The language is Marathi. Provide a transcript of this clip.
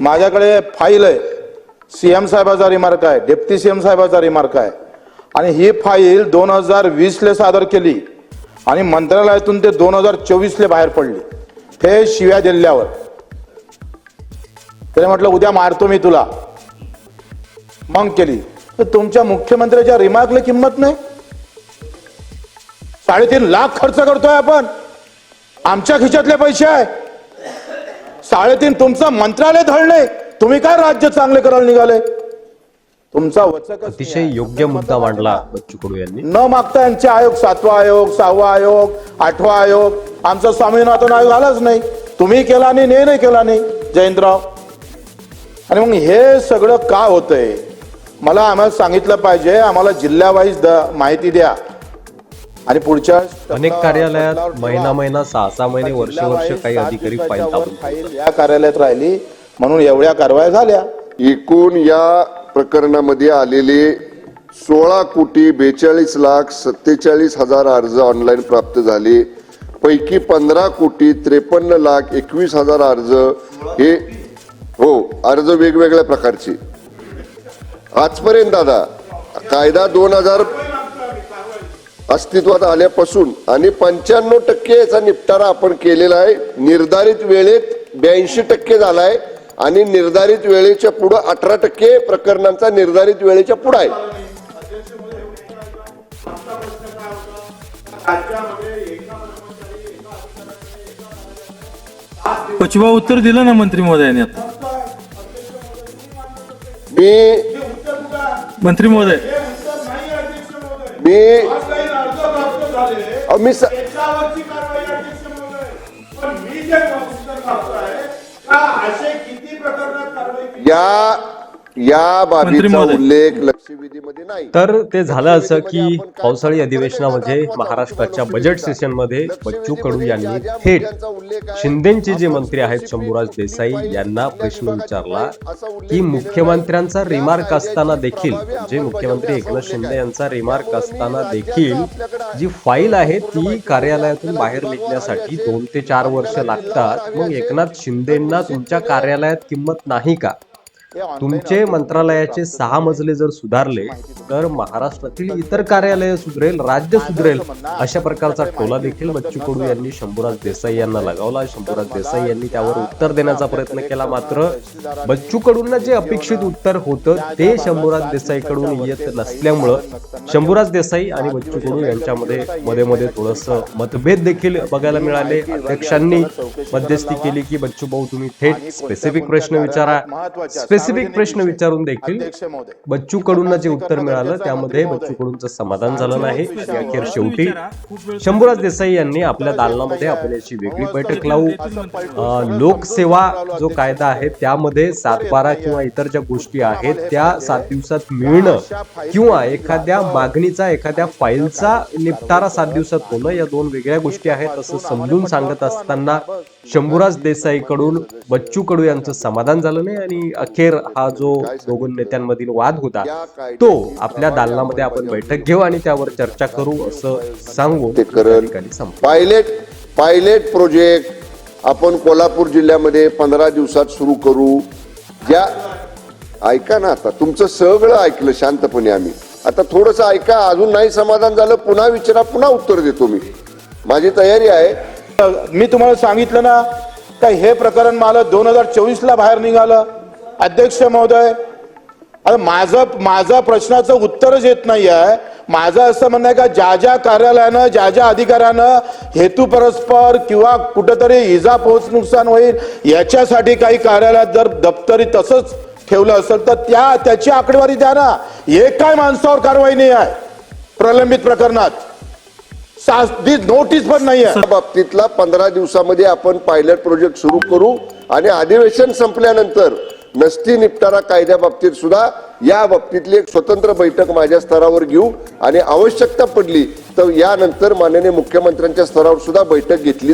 माझ्याकडे फाईल आहे. सी एम साहेबाचा रिमार्क आहे. डेप्टी सी एम साहेबाचा रिमार्क आहे. आणि ही फाईल दोन हजार वीसले सादर केली. आणि मंत्रालयातून ते दोन हजार चोवीसले बाहेर पडली. हे शिव्या दिल्यावर. त्याने म्हटलं उद्या मारतो मी तुला. मग केली. तर तुमच्या मुख्यमंत्र्याच्या रिमार्कला किंमत नाही. साडेतीन लाख खर्च करतोय आपण. आमच्या खिशातले पैसे आहे. साडेतीन तुमचं मंत्रालय धळणे तुम्ही काय राज्य चांगले करायला निघाले? तुमचा वचक अतिशय योग्य मुद्दा मांडला बच्चू कडू यांनी. न मागता यांचे आयोग सातवा आयोग सहावा आयोग आठवा आयोग. आमचा स्वामीनाथन आयोग आलाच नाही. तुम्ही केला नाही ने नाही केला नाही जयंतराव. आणि मग हे सगळं का होतंय? मला आम्हाला सांगितलं पाहिजे आम्हाला जिल्ह्यावाईज माहिती द्या. आणि पुढच्या अनेक कार्यालयात महिना महिना सहा सहा महिने वर्ष वर्ष काही अधिकारी फाईल या कार्यालयात राहिली म्हणून एवढ्या कारवाया झाल्या. एकूण या प्रकरणामध्ये आलेले सोळा कोटी बेचाळीस लाख सत्तेचाळीस हजार अर्ज ऑनलाईन प्राप्त झाले. पैकी पंधरा कोटी त्रेपन्न लाख एकवीस हजार अर्ज हे हो अर्ज वेगवेगळ्या प्रकारचे. आजपर्यंत दादा कायदा दोन हजार अस्तित्वात आल्यापासून आणि पंच्याण्णव टक्के याचा निपटारा आपण केलेला आहे. निर्धारित वेळेत ब्याऐंशी टक्के झालाय आणि निर्धारित वेळेच्या पुढं अठरा टक्के प्रकरणांचा निर्धारित वेळेच्या पुढं आहे. पचिवा उत्तर दिलं ना मंत्री महोदयाने मी मंत्री महोदय. मी अहो, मी स- या या बाबीचा. उल्लेख लक्षवेधीमध्ये नाही. तर ते झालं असं की पावसाळी अधिवेशनामध्ये महाराष्ट्राच्या बजेट सेशनमध्ये बच्चू कडू यांनी थेट शिंदेचे जे मंत्री आहेत शंभूराज देसाई यांना प्रश्न विचारला की मुख्यमंत्र्यांचा रिमार्क असताना देखील जे मुख्यमंत्री एकनाथ शिंदे यांचा रिमार्क असताना देखील जी फाईल आहे ती कार्यालयातून बाहेर निघण्यासाठी दोन ते चार वर्ष लागतात. मग एकनाथ शिंदेंना तुमच्या कार्यालयात किंमत नाही का? तुमचे मंत्रालयाचे सहा मजले जर सुधारले तर महाराष्ट्रातील इतर कार्यालय सुधरेल राज्य सुधरेल अशा प्रकारचा टोला देखील बच्चू कडू यांनी शंभूराज देसाई यांना लगावला. शंभूराज देसाई यांनी त्यावर उत्तर देण्याचा प्रयत्न केला मात्र बच्चू कडूंना जे अपेक्षित उत्तर होतं ते शंभूराज देसाई कडून येत नसल्यामुळं शंभूराज देसाई आणि बच्चू कडू यांच्यामध्ये मध्ये मध्ये थोडस मतभेद देखील बघायला मिळाले. अध्यक्षांनी मध्यस्थी केली की बच्चू भाऊ तुम्ही थेट स्पेसिफिक प्रश्न विचारा. स्पेसिफिक प्रश्न विचारून देखील अध्यक्ष महोदय. बच्चू कडूंना जे उत्तर मिळालं त्यामध्ये बच्चू कडूंचं समाधान झालं नाही. अखेर शेवटी शंभूराज देसाई यांनी आपल्या दालनामध्ये आपण याची वेगळी बैठक लावू लोकसेवा जो कायदा आहे त्यामध्ये सातबारा किंवा इतर ज्या गोष्टी आहेत त्या सात दिवसात मिळणं किंवा एखाद्या मागणीचा एखाद्या फाईलचा निपटारा सात दिवसात होणं या दोन वेगळ्या गोष्टी आहेत असं समजून सांगत असताना शंभूराज देसाई कडून बच्चू कडू यांचं समाधान झालं नाही आणि अखेर हा जो दोघं नेत्यांमधील वाद होता तो आपल्या दालनामध्ये आपण बैठक घेऊ आणि त्यावर चर्चा करू असं सांगू. पायलट पायलट प्रोजेक्ट आपण कोल्हापूर जिल्ह्यामध्ये पंधरा दिवसात सुरू करू. ज्या ऐका ना आता तुमचं सगळं ऐकलं शांतपणे आम्ही. आता थोडस ऐका अजून नाही समाधान झालं पुन्हा विचारा पुन्हा उत्तर देतो मी. माझी तयारी आहे. मी तुम्हाला सांगितलं ना का हे प्रकरण मला दोन हजार चोवीस ला बाहेर निघालं. अध्यक्ष महोदय आता माझं माझं प्रश्नाचं उत्तरच येत नाही आहे माझं असं म्हणणं आहे का ज्या ज्या कार्यालयानं ज्या ज्या अधिकाऱ्यानं हेतू परस्पर किंवा कुठंतरी इजा पोहोच नुकसान होईल याच्यासाठी काही कार्यालयात जर दप्तरी तसंच ठेवलं असेल तर त्या त्याची आकडेवारी द्या ना. एक काय माणसावर कारवाई नाही आहे प्रलंबित प्रकरणात. नोटीस पण नाही आहे बाबतीतला पंधरा दिवसामध्ये आपण पायलट प्रोजेक्ट सुरू करू आणि अधिवेशन संपल्यानंतर नसती निपटारा कायद्याबाबतीत सुद्धा या बाबतीतली एक स्वतंत्र बैठक माझ्या स्तरावर घेऊ आणि आवश्यकता पडली तर यानंतर माननीय मुख्यमंत्र्यांच्या स्तरावर सुद्धा बैठक घेतली